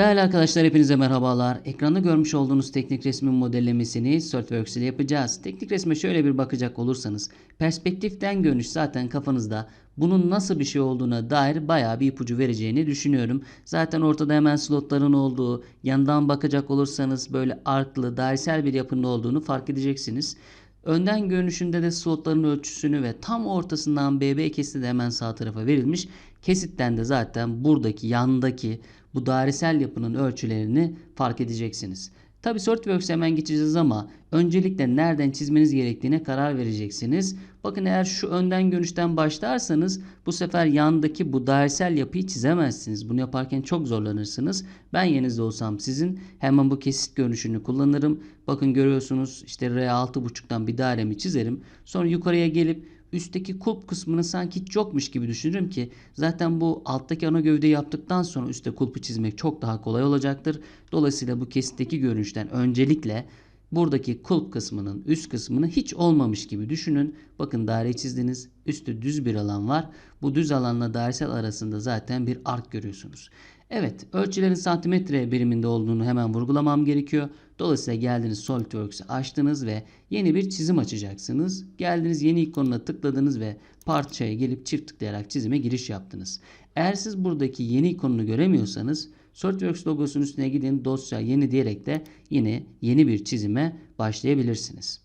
Değerli arkadaşlar hepinize merhabalar. Ekranda görmüş olduğunuz teknik resmin modellemesini SolidWorks ile yapacağız. Teknik resme şöyle bir bakacak olursanız perspektiften görünüş zaten kafanızda bunun nasıl bir şey olduğuna dair bayağı bir ipucu vereceğini düşünüyorum. Zaten ortada hemen slotların olduğu, yandan bakacak olursanız böyle arklı, dairesel bir yapının olduğunu fark edeceksiniz. Önden görünüşünde de slotların ölçüsünü ve tam ortasından BB kesiti de hemen sağ tarafa verilmiş. Kesitten de zaten buradaki yandaki bu dairesel yapının ölçülerini fark edeceksiniz. Tabi SolidWorks'e hemen geçeceğiz ama öncelikle nereden çizmeniz gerektiğine karar vereceksiniz. Bakın eğer şu önden görünüşten başlarsanız bu sefer yandaki bu dairesel yapıyı çizemezsiniz. Bunu yaparken çok zorlanırsınız. Ben yerinizde olsam sizin hemen bu kesit görünüşünü kullanırım. Bakın görüyorsunuz işte R6.5'tan bir dairemi çizerim. Sonra yukarıya gelip üstteki kulp kısmını sanki hiç yokmuş gibi düşünürüm ki zaten bu alttaki ana gövde yaptıktan sonra üstte kulpu çizmek çok daha kolay olacaktır. Dolayısıyla bu kesitteki görünüşten öncelikle buradaki kulp kısmının üst kısmını hiç olmamış gibi düşünün. Bakın daireyi çizdiniz. Üstü düz bir alan var. Bu düz alanla dairesel arasında zaten bir ark görüyorsunuz. Evet, ölçülerin santimetre biriminde olduğunu hemen vurgulamam gerekiyor. Dolayısıyla geldiniz SolidWorks'ı açtınız ve yeni bir çizim açacaksınız. Geldiniz yeni ikonuna tıkladınız ve parçaya gelip çift tıklayarak çizime giriş yaptınız. Eğer siz buradaki yeni ikonunu göremiyorsanız SolidWorks logosunun üstüne gidin dosya yeni diyerek de yine yeni bir çizime başlayabilirsiniz.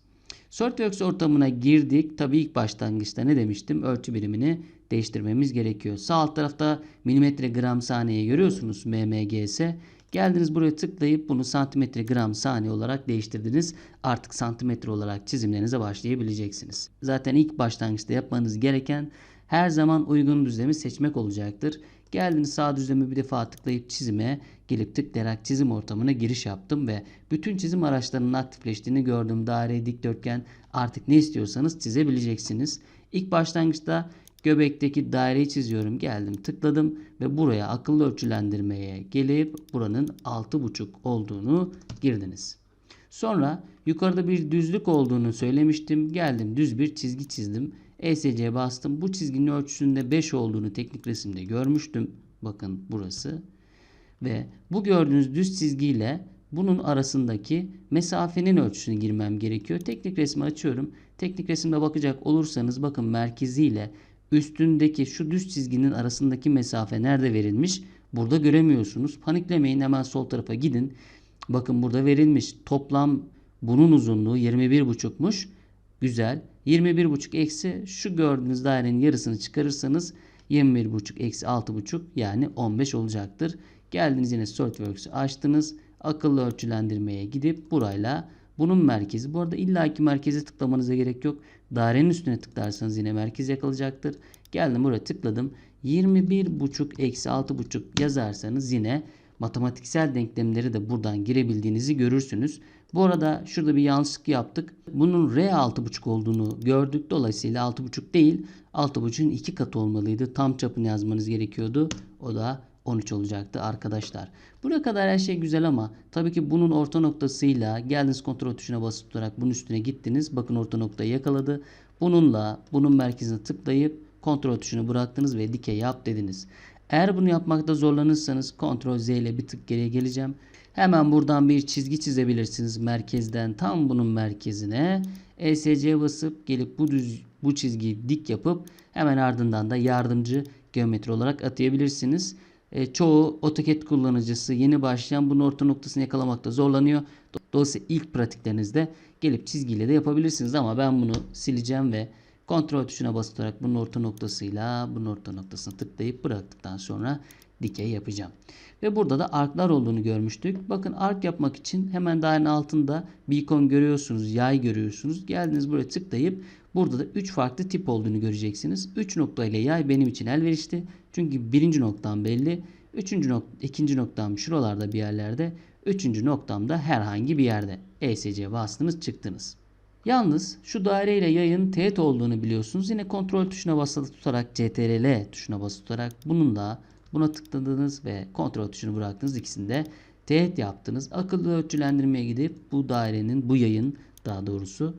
SolidWorks ortamına girdik. Tabii ilk başlangıçta ne demiştim? Ölçü birimini değiştirmemiz gerekiyor. Sağ alt tarafta milimetre gram saniye görüyorsunuz mmgs. Geldiniz buraya tıklayıp bunu santimetre gram saniye olarak değiştirdiniz. Artık santimetre olarak çizimlerinize başlayabileceksiniz. Zaten ilk başlangıçta yapmanız gereken her zaman uygun düzlemi seçmek olacaktır. Geldiniz sağ düzlemi bir defa tıklayıp çizime gelip tıklayarak çizim ortamına giriş yaptım ve bütün çizim araçlarının aktifleştiğini gördüm. Daire, dikdörtgen artık ne istiyorsanız çizebileceksiniz. İlk başlangıçta göbekteki daireyi çiziyorum. Geldim tıkladım ve buraya akıllı ölçülendirmeye gelip buranın 6,5 olduğunu girdiniz. Sonra yukarıda bir düzlük olduğunu söylemiştim. Geldim düz bir çizgi çizdim. ESC'ye bastım. Bu çizginin ölçüsünde 5 olduğunu teknik resimde görmüştüm. Bakın burası. Ve bu gördüğünüz düz çizgiyle bunun arasındaki mesafenin ölçüsünü girmem gerekiyor. Teknik resmi açıyorum. Teknik resimde bakacak olursanız bakın merkeziyle üstündeki şu düz çizginin arasındaki mesafe nerede verilmiş? Burada göremiyorsunuz. Paniklemeyin hemen sol tarafa gidin. Bakın burada verilmiş. Toplam bunun uzunluğu 21,5'muş. Güzel. 21,5 eksi şu gördüğünüz dairenin yarısını çıkarırsanız 21,5 eksi 6,5 yani 15 olacaktır. Geldiniz yine SolidWorks'ü açtınız. Akıllı ölçülendirmeye gidip burayla bunun merkezi. Bu arada illaki merkeze tıklamanıza gerek yok. Dairenin üstüne tıklarsanız yine merkez yakalayacaktır. Geldim buraya tıkladım. 21,5 eksi 6,5 yazarsanız yine matematiksel denklemleri de buradan girebildiğinizi görürsünüz. Bu arada şurada bir yanlışlık yaptık. Bunun R 6,5 olduğunu gördük. Dolayısıyla 6,5 değil 6,5'un 2 katı olmalıydı. Tam çapını yazmanız gerekiyordu. O da 13 olacaktı arkadaşlar. Buraya kadar her şey güzel ama tabii ki bunun orta noktasıyla geldiniz kontrol tuşuna basıp tutarak bunun üstüne gittiniz. Bakın orta noktayı yakaladı. Bununla bunun merkezine tıklayıp kontrol tuşunu bıraktınız ve dikey yap dediniz. Eğer bunu yapmakta zorlanırsanız Ctrl Z ile bir tık geriye geleceğim. Hemen buradan bir çizgi çizebilirsiniz merkezden tam bunun merkezine. ESC basıp gelip bu düz bu çizgiyi dik yapıp hemen ardından da yardımcı geometri olarak atayabilirsiniz. E, çoğu AutoCAD kullanıcısı yeni başlayan bunun orta noktasını yakalamakta zorlanıyor. Dolayısıyla ilk pratiklerinizde gelip çizgiyle de yapabilirsiniz ama ben bunu sileceğim ve kontrol tuşuna basarak bunun orta noktasıyla bunun orta noktasını tıklayıp bıraktıktan sonra dikey yapacağım. Ve burada da arklar olduğunu görmüştük. Bakın ark yapmak için hemen dairenin altında ikon görüyorsunuz. Yay görüyorsunuz. Geldiniz buraya tıklayıp burada da 3 farklı tip olduğunu göreceksiniz. 3 nokta ile yay benim için elverişli. Çünkü birinci noktam belli. Üçüncü nok ikinci noktam şuralarda bir yerlerde. Üçüncü noktam da herhangi bir yerde. ESC bastınız çıktınız. Yalnız şu daire ile yayın teğet olduğunu biliyorsunuz. Yine kontrol tuşuna basılı tutarak CTRL tuşuna basılı tutarak bununla buna tıkladınız ve kontrol tuşunu bıraktınız. İkisini de teğet yaptınız. Akıllı ölçülendirmeye gidip bu dairenin bu yayın daha doğrusu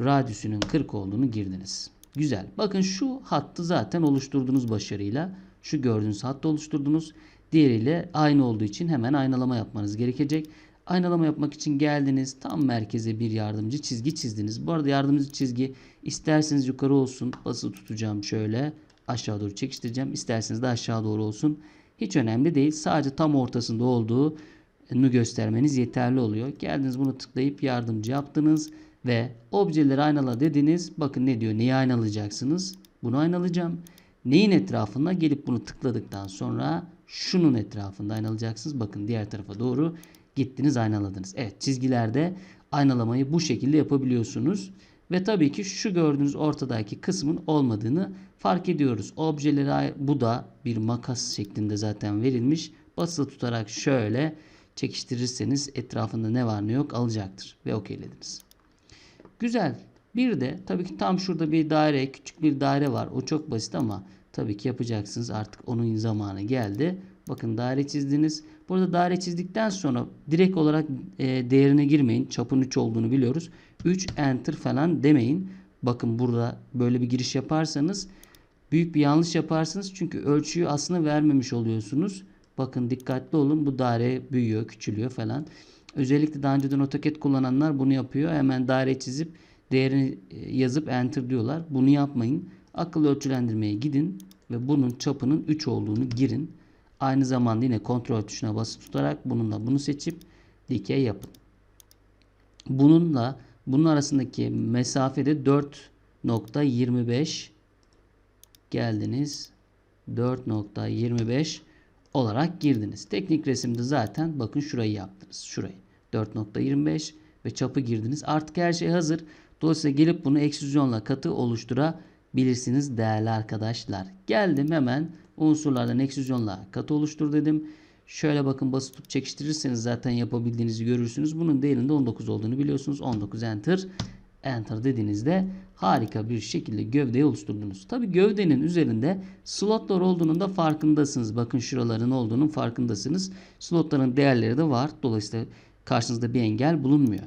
radyüsünün 40 olduğunu girdiniz. Güzel. Bakın şu hattı zaten oluşturdunuz başarıyla. Şu gördüğünüz hattı oluşturdunuz. Diğeriyle aynı olduğu için hemen aynalama yapmanız gerekecek. Aynalama yapmak için geldiniz. Tam merkeze bir yardımcı çizgi çizdiniz. Bu arada yardımcı çizgi isterseniz yukarı olsun. Basılı tutacağım şöyle. Aşağı doğru çekiştireceğim. İsterseniz de aşağı doğru olsun. Hiç önemli değil. Sadece tam ortasında olduğunu göstermeniz yeterli oluyor. Geldiniz bunu tıklayıp yardımcı yaptınız. Ve objeleri aynala dediniz. Bakın ne diyor. Neyi aynalayacaksınız? Bunu aynalayacağım. Neyin etrafında gelip bunu tıkladıktan sonra şunun etrafında aynalayacaksınız. Bakın diğer tarafa doğru gittiniz aynaladınız. Evet çizgilerde aynalamayı bu şekilde yapabiliyorsunuz. Ve tabii ki şu gördüğünüz ortadaki kısmın olmadığını fark ediyoruz. Objeleri bu da bir makas şeklinde zaten verilmiş. Basılı tutarak şöyle çekiştirirseniz etrafında ne var ne yok alacaktır. Ve okeylediniz. Güzel. Bir de tabii ki tam şurada bir daire, küçük bir daire var. O çok basit ama tabii ki yapacaksınız. Artık onun zamanı geldi. Bakın daire çizdiniz. Burada daire çizdikten sonra direkt olarak e, değerine girmeyin. Çapın 3 olduğunu biliyoruz. 3 enter falan demeyin. Bakın burada böyle bir giriş yaparsanız büyük bir yanlış yaparsınız. Çünkü ölçüyü aslında vermemiş oluyorsunuz. Bakın dikkatli olun. Bu daire büyüyor, küçülüyor falan. Özellikle daha önceden AutoCAD kullananlar bunu yapıyor. Hemen daire çizip değerini e, yazıp enter diyorlar. Bunu yapmayın. Akıllı ölçülendirmeye gidin ve bunun çapının 3 olduğunu girin. Aynı zamanda yine kontrol tuşuna basıp tutarak bununla bunu seçip dikey yapın. Bununla bunun arasındaki mesafede 4.25 geldiniz. 4.25 olarak girdiniz. Teknik resimde zaten bakın şurayı yaptınız. Şurayı. 4.25 ve çapı girdiniz. Artık her şey hazır. Dolayısıyla gelip bunu ekstrüzyonla katı oluşturabilirsiniz değerli arkadaşlar. Geldim hemen unsurlardan ekstrüzyonla katı oluştur dedim. Şöyle bakın basıp tutup çekiştirirseniz zaten yapabildiğinizi görürsünüz. Bunun değerinde 19 olduğunu biliyorsunuz. 19 enter. Enter dediğinizde harika bir şekilde gövdeyi oluşturdunuz. Tabi gövdenin üzerinde slotlar olduğunun da farkındasınız. Bakın şuraların olduğunun farkındasınız. Slotların değerleri de var. Dolayısıyla karşınızda bir engel bulunmuyor.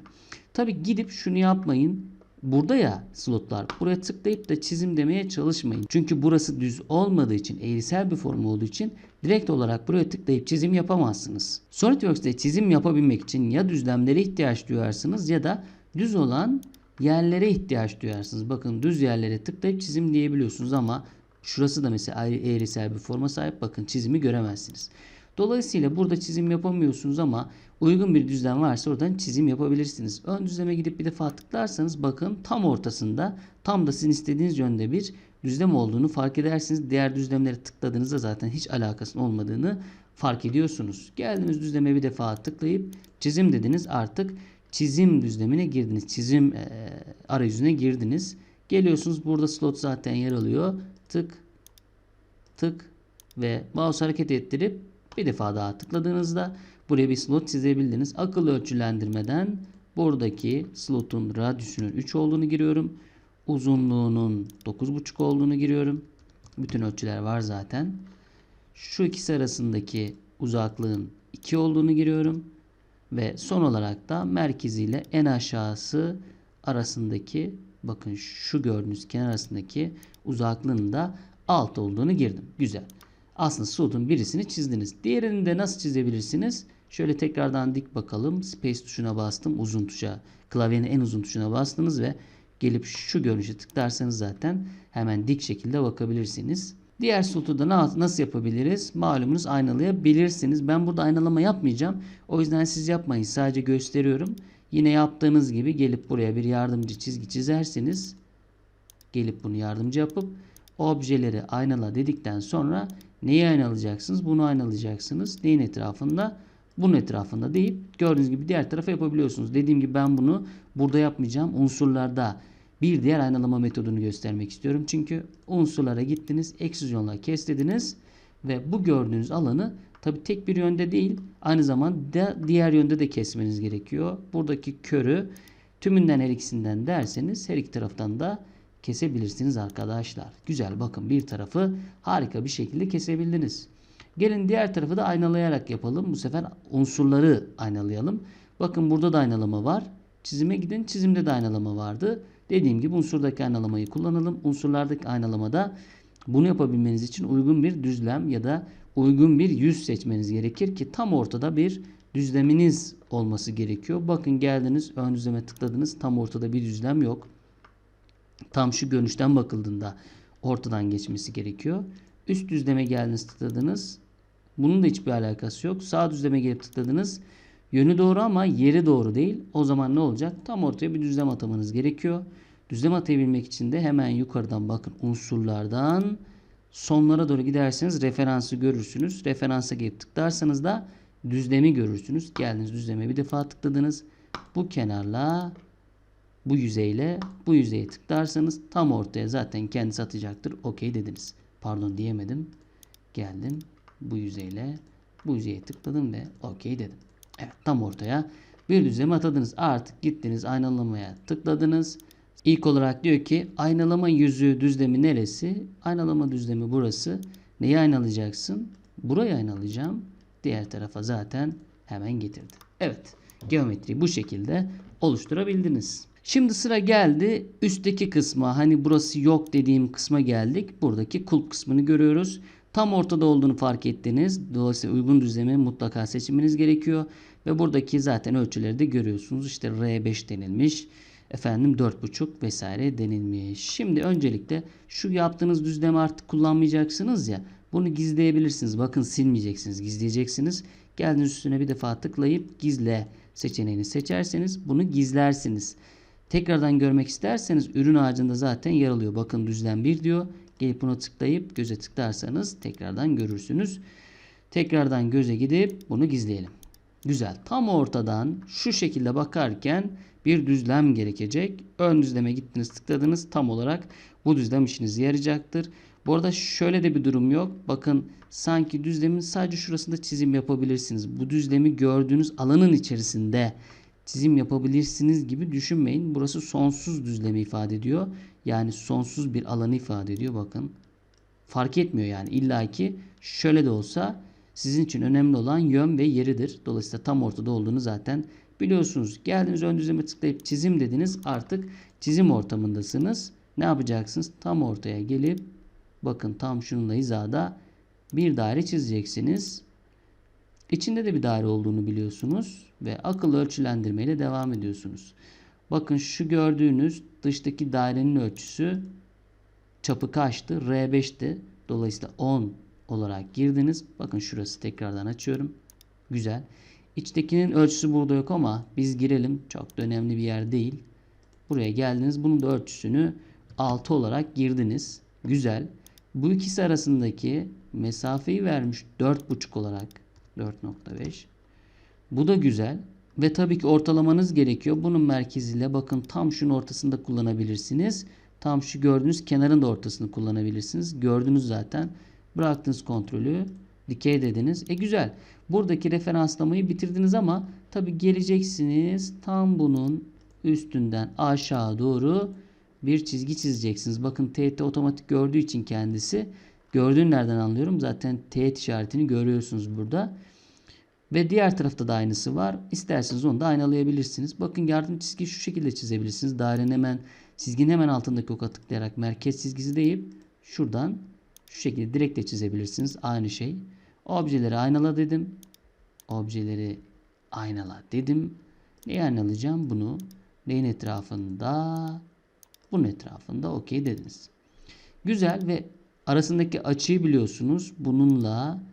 Tabi gidip şunu yapmayın. Burada ya slotlar. Buraya tıklayıp da çizim demeye çalışmayın. Çünkü burası düz olmadığı için, eğrisel bir form olduğu için direkt olarak buraya tıklayıp çizim yapamazsınız. SolidWorks'te çizim yapabilmek için ya düzlemlere ihtiyaç duyarsınız ya da düz olan yerlere ihtiyaç duyarsınız. Bakın düz yerlere tıklayıp çizim diyebiliyorsunuz ama şurası da mesela eğrisel bir forma sahip. Bakın çizimi göremezsiniz. Dolayısıyla burada çizim yapamıyorsunuz ama uygun bir düzlem varsa oradan çizim yapabilirsiniz. Ön düzleme gidip bir defa tıklarsanız bakın tam ortasında tam da sizin istediğiniz yönde bir düzlem olduğunu fark edersiniz. Diğer düzlemlere tıkladığınızda zaten hiç alakasının olmadığını fark ediyorsunuz. Geldiğiniz düzleme bir defa tıklayıp çizim dediniz artık çizim düzlemine girdiniz. Çizim e, arayüzüne girdiniz. Geliyorsunuz burada slot zaten yer alıyor. Tık tık ve mouse hareket ettirip bir defa daha tıkladığınızda buraya bir slot çizebildiniz. Akıllı ölçülendirmeden buradaki slotun radyüsünün 3 olduğunu giriyorum. Uzunluğunun 9,5 olduğunu giriyorum. Bütün ölçüler var zaten. Şu ikisi arasındaki uzaklığın 2 olduğunu giriyorum. Ve son olarak da merkeziyle en aşağısı arasındaki bakın şu gördüğünüz kenar arasındaki uzaklığın da alt olduğunu girdim. Güzel. Aslında slotun birisini çizdiniz. Diğerini de nasıl çizebilirsiniz? Şöyle tekrardan dik bakalım. Space tuşuna bastım. Uzun tuşa. Klavyenin en uzun tuşuna bastınız ve gelip şu görünüşe tıklarsanız zaten hemen dik şekilde bakabilirsiniz. Diğer slotu da nasıl yapabiliriz? Malumunuz aynalayabilirsiniz. Ben burada aynalama yapmayacağım. O yüzden siz yapmayın. Sadece gösteriyorum. Yine yaptığınız gibi gelip buraya bir yardımcı çizgi çizerseniz gelip bunu yardımcı yapıp objeleri aynala dedikten sonra neyi aynalayacaksınız? Bunu aynalayacaksınız. Neyin etrafında? Bunun etrafında deyip gördüğünüz gibi diğer tarafa yapabiliyorsunuz. Dediğim gibi ben bunu burada yapmayacağım. Unsurlarda bir diğer aynalama metodunu göstermek istiyorum. Çünkü unsurlara gittiniz, ekstrüzyonla keslediniz ve bu gördüğünüz alanı tabi tek bir yönde değil aynı zamanda diğer yönde de kesmeniz gerekiyor. Buradaki körü tümünden her ikisinden derseniz her iki taraftan da kesebilirsiniz arkadaşlar. Güzel bakın bir tarafı harika bir şekilde kesebildiniz. Gelin diğer tarafı da aynalayarak yapalım. Bu sefer unsurları aynalayalım. Bakın burada da aynalama var. Çizime gidin. Çizimde de aynalama vardı. Dediğim gibi unsurdaki aynalamayı kullanalım. Unsurlardaki aynalamada Bunu yapabilmeniz için uygun bir düzlem ya da uygun bir yüz seçmeniz gerekir ki tam ortada bir düzleminiz olması gerekiyor. Bakın geldiniz ön düzleme tıkladınız tam ortada bir düzlem yok. Tam şu görünüşten bakıldığında ortadan geçmesi gerekiyor. Üst düzleme geldiniz tıkladınız. Bunun da hiçbir alakası yok. Sağ düzleme gelip tıkladınız. Yönü doğru ama yeri doğru değil. O zaman ne olacak? Tam ortaya bir düzlem atamanız gerekiyor. Düzlem atabilmek için de hemen yukarıdan bakın unsurlardan sonlara doğru giderseniz referansı görürsünüz. Referansa gelip tıklarsanız da düzlemi görürsünüz. Geldiniz düzleme bir defa tıkladınız. Bu kenarla bu yüzeyle bu yüzeye tıklarsanız tam ortaya zaten kendisi atacaktır. Okey dediniz. Pardon diyemedim. Geldim bu yüzeyle bu yüzeye tıkladım ve okey dedim. Evet tam ortaya bir düzleme atadınız. Artık gittiniz aynalamaya tıkladınız. İlk olarak diyor ki aynalama yüzü düzlemi neresi? Aynalama düzlemi burası. Neyi aynalayacaksın? Burayı aynalayacağım. Diğer tarafa zaten hemen getirdi. Evet geometriyi bu şekilde oluşturabildiniz. Şimdi sıra geldi üstteki kısma. Hani burası yok dediğim kısma geldik. Buradaki kulp kısmını görüyoruz. Tam ortada olduğunu fark ettiniz. Dolayısıyla uygun düzlemi mutlaka seçmeniz gerekiyor. Ve buradaki zaten ölçüleri de görüyorsunuz. İşte R5 denilmiş. Efendim 4.5 vesaire denilmiş. Şimdi öncelikle şu yaptığınız düzlemi artık kullanmayacaksınız ya. Bunu gizleyebilirsiniz. Bakın silmeyeceksiniz. Gizleyeceksiniz. Geldiğiniz üstüne bir defa tıklayıp gizle seçeneğini seçerseniz bunu gizlersiniz. Tekrardan görmek isterseniz ürün ağacında zaten yer alıyor. Bakın düzlem 1 diyor. Gelip buna tıklayıp göze tıklarsanız tekrardan görürsünüz. Tekrardan göze gidip bunu gizleyelim. Güzel. Tam ortadan şu şekilde bakarken bir düzlem gerekecek. Ön düzleme gittiniz tıkladınız tam olarak bu düzlem işinize yarayacaktır. Bu arada şöyle de bir durum yok. Bakın sanki düzlemin sadece şurasında çizim yapabilirsiniz. Bu düzlemi gördüğünüz alanın içerisinde çizim yapabilirsiniz gibi düşünmeyin. Burası sonsuz düzlemi ifade ediyor. Yani sonsuz bir alanı ifade ediyor. Bakın fark etmiyor yani illaki şöyle de olsa sizin için önemli olan yön ve yeridir. Dolayısıyla tam ortada olduğunu zaten biliyorsunuz. Geldiniz ön düzleme tıklayıp çizim dediniz. Artık çizim ortamındasınız. Ne yapacaksınız? Tam ortaya gelip bakın tam şununla hizada bir daire çizeceksiniz. İçinde de bir daire olduğunu biliyorsunuz ve akıllı ölçülendirme ile devam ediyorsunuz. Bakın şu gördüğünüz dıştaki dairenin ölçüsü çapı kaçtı? R5'ti. Dolayısıyla 10 olarak girdiniz. Bakın şurası tekrardan açıyorum. Güzel. İçtekinin ölçüsü burada yok ama biz girelim. Çok da önemli bir yer değil. Buraya geldiniz. Bunun da ölçüsünü 6 olarak girdiniz. Güzel. Bu ikisi arasındaki mesafeyi vermiş 4,5 olarak 4.5. Bu da güzel. Ve tabii ki ortalamanız gerekiyor. Bunun merkeziyle bakın tam şunun ortasında kullanabilirsiniz. Tam şu gördüğünüz kenarın da ortasını kullanabilirsiniz. Gördünüz zaten. Bıraktınız kontrolü. Dikey dediniz. E güzel. Buradaki referanslamayı bitirdiniz ama tabii geleceksiniz. Tam bunun üstünden aşağı doğru bir çizgi çizeceksiniz. Bakın teğet otomatik gördüğü için kendisi. Gördüğün nereden anlıyorum? Zaten teğet işaretini görüyorsunuz burada. Ve diğer tarafta da aynısı var. İsterseniz onu da aynalayabilirsiniz. Bakın yardım çizgi şu şekilde çizebilirsiniz. Dairenin hemen çizginin hemen altındaki oka tıklayarak merkez çizgisi deyip şuradan şu şekilde direkt de çizebilirsiniz. Aynı şey. Objeleri aynala dedim. Objeleri aynala dedim. Neyi aynalayacağım? Bunu. Neyin etrafında? Bunun etrafında okey dediniz. Güzel ve arasındaki açıyı biliyorsunuz. Bununla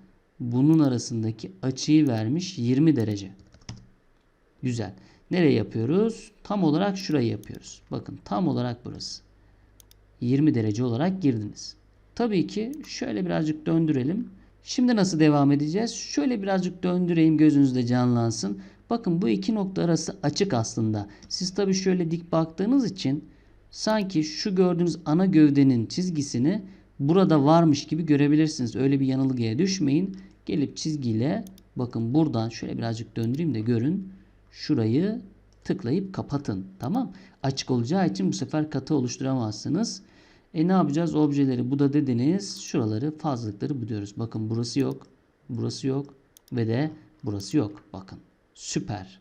bunun arasındaki açıyı vermiş 20 derece. Güzel. Nereye yapıyoruz? Tam olarak şurayı yapıyoruz. Bakın tam olarak burası. 20 derece olarak girdiniz. Tabii ki şöyle birazcık döndürelim. Şimdi nasıl devam edeceğiz? Şöyle birazcık döndüreyim gözünüzde canlansın. Bakın bu iki nokta arası açık aslında. Siz tabii şöyle dik baktığınız için sanki şu gördüğünüz ana gövdenin çizgisini burada varmış gibi görebilirsiniz. Öyle bir yanılgıya düşmeyin. Gelip çizgiyle bakın buradan şöyle birazcık döndüreyim de görün. Şurayı tıklayıp kapatın. Tamam. Açık olacağı için bu sefer katı oluşturamazsınız. E ne yapacağız? Objeleri bu da dediniz. Şuraları fazlalıkları buluyoruz. Bakın burası yok. Burası yok. Ve de burası yok. Bakın. Süper.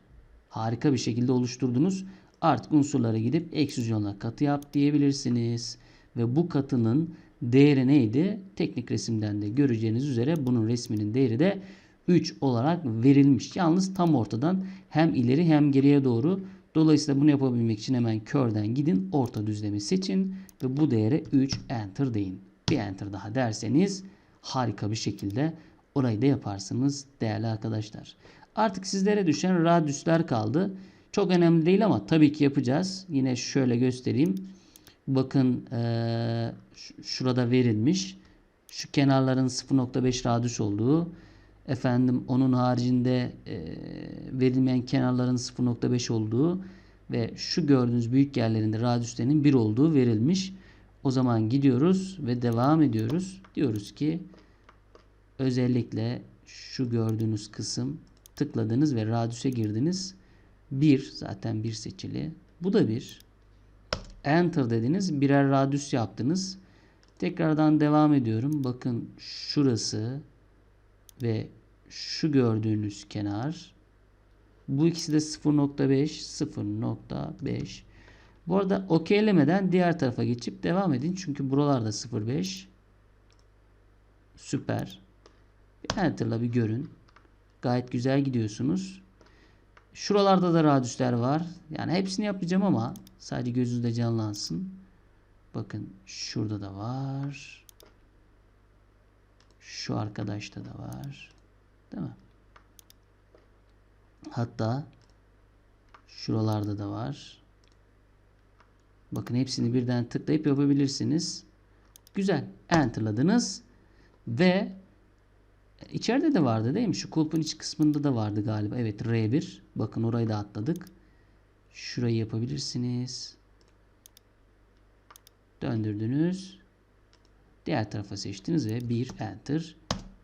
Harika bir şekilde oluşturdunuz. Artık unsurlara gidip eksüzyonla katı yap diyebilirsiniz. Ve bu katının değeri neydi? Teknik resimden de göreceğiniz üzere bunun resminin değeri de 3 olarak verilmiş. Yalnız tam ortadan hem ileri hem geriye doğru. Dolayısıyla bunu yapabilmek için hemen körden gidin. Orta düzlemi seçin ve bu değere 3 enter deyin. Bir enter daha derseniz harika bir şekilde orayı da yaparsınız değerli arkadaşlar. Artık sizlere düşen radyüsler kaldı. Çok önemli değil ama tabii ki yapacağız. Yine şöyle göstereyim. Bakın ee, şurada verilmiş. Şu kenarların 0.5 radyüs olduğu. Efendim onun haricinde e, verilmeyen kenarların 0.5 olduğu ve şu gördüğünüz büyük yerlerinde radyüslerinin 1 olduğu verilmiş. O zaman gidiyoruz ve devam ediyoruz. Diyoruz ki özellikle şu gördüğünüz kısım tıkladınız ve radyüse girdiniz. 1 zaten 1 seçili. Bu da 1. Enter dediniz. Birer radyüs yaptınız. Tekrardan devam ediyorum. Bakın şurası ve şu gördüğünüz kenar. Bu ikisi de 0.5 0.5 bu arada okeylemeden diğer tarafa geçip devam edin. Çünkü buralarda 0.5 süper. Enter'la bir görün. Gayet güzel gidiyorsunuz. Şuralarda da radyüsler var. Yani hepsini yapacağım ama sadece gözünüzde canlansın. Bakın şurada da var. Şu arkadaşta da var. Değil mi? Hatta şuralarda da var. Bakın hepsini birden tıklayıp yapabilirsiniz. Güzel. Enter'ladınız. Ve içeride de vardı değil mi? Şu kulpun iç kısmında da vardı galiba. Evet R1. Bakın orayı da atladık. Şurayı yapabilirsiniz. Döndürdünüz. Diğer tarafa seçtiniz ve bir enter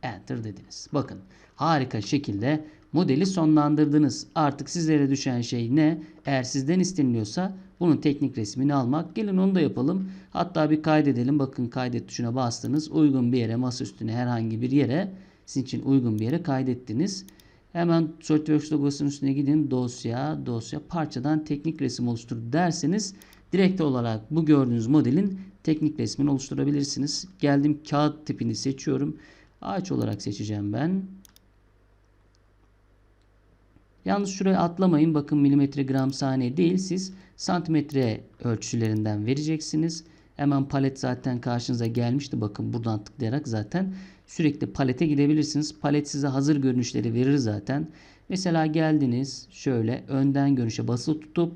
enter dediniz. Bakın harika şekilde modeli sonlandırdınız. Artık sizlere düşen şey ne? Eğer sizden isteniliyorsa bunun teknik resmini almak. Gelin onu da yapalım. Hatta bir kaydedelim. Bakın kaydet tuşuna bastınız. Uygun bir yere masa üstüne herhangi bir yere sizin için uygun bir yere kaydettiniz. Hemen SolidWorks logosunun üstüne gidin. Dosya, dosya, parçadan teknik resim oluştur derseniz direkt olarak bu gördüğünüz modelin teknik resmini oluşturabilirsiniz. Geldim kağıt tipini seçiyorum. Ağaç olarak seçeceğim ben. Yalnız şuraya atlamayın. Bakın milimetre gram saniye değil. Siz santimetre ölçülerinden vereceksiniz. Hemen palet zaten karşınıza gelmişti. Bakın buradan tıklayarak zaten sürekli palete gidebilirsiniz. Palet size hazır görünüşleri verir zaten. Mesela geldiniz şöyle önden görünüşe basılı tutup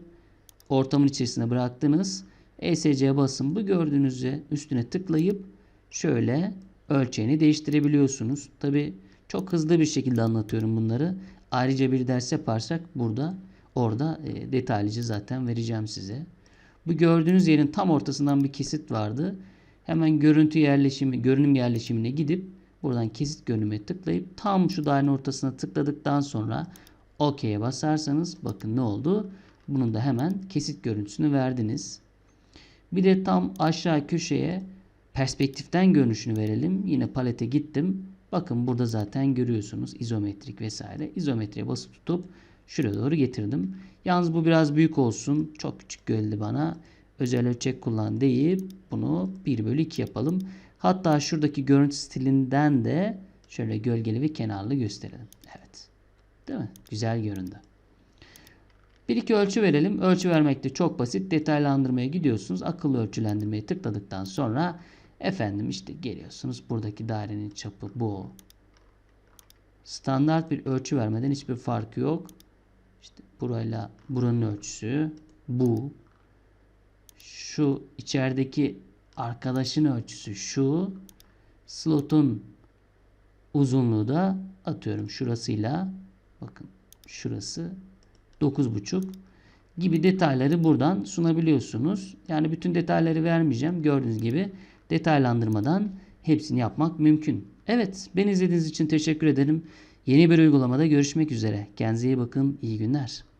ortamın içerisine bıraktınız. ESC'ye basın. Bu gördüğünüzde üstüne tıklayıp şöyle ölçeğini değiştirebiliyorsunuz. Tabi çok hızlı bir şekilde anlatıyorum bunları. Ayrıca bir ders yaparsak burada orada e, detaylıca zaten vereceğim size. Bu gördüğünüz yerin tam ortasından bir kesit vardı. Hemen görüntü yerleşimi, görünüm yerleşimine gidip buradan kesit görünüme tıklayıp tam şu dairenin ortasına tıkladıktan sonra OK'ye basarsanız bakın ne oldu? Bunun da hemen kesit görüntüsünü verdiniz. Bir de tam aşağı köşeye perspektiften görünüşünü verelim. Yine palete gittim. Bakın burada zaten görüyorsunuz izometrik vesaire. İzometriye basıp tutup şuraya doğru getirdim. Yalnız bu biraz büyük olsun. Çok küçük geldi bana. Özel ölçek kullan deyip bunu 1 bölü 2 yapalım. Hatta şuradaki görüntü stilinden de şöyle gölgeli ve kenarlı gösterelim. Evet. Değil mi? Güzel göründü. Bir iki ölçü verelim. Ölçü vermek de çok basit. Detaylandırmaya gidiyorsunuz. Akıllı ölçülendirmeyi tıkladıktan sonra efendim işte geliyorsunuz. Buradaki dairenin çapı bu. Standart bir ölçü vermeden hiçbir farkı yok. İşte burayla buranın ölçüsü bu. Şu içerideki arkadaşın ölçüsü şu. Slotun uzunluğu da atıyorum şurasıyla bakın şurası 9.5 gibi detayları buradan sunabiliyorsunuz. Yani bütün detayları vermeyeceğim. Gördüğünüz gibi detaylandırmadan hepsini yapmak mümkün. Evet, beni izlediğiniz için teşekkür ederim. Yeni bir uygulamada görüşmek üzere. Kendinize iyi bakın. İyi günler.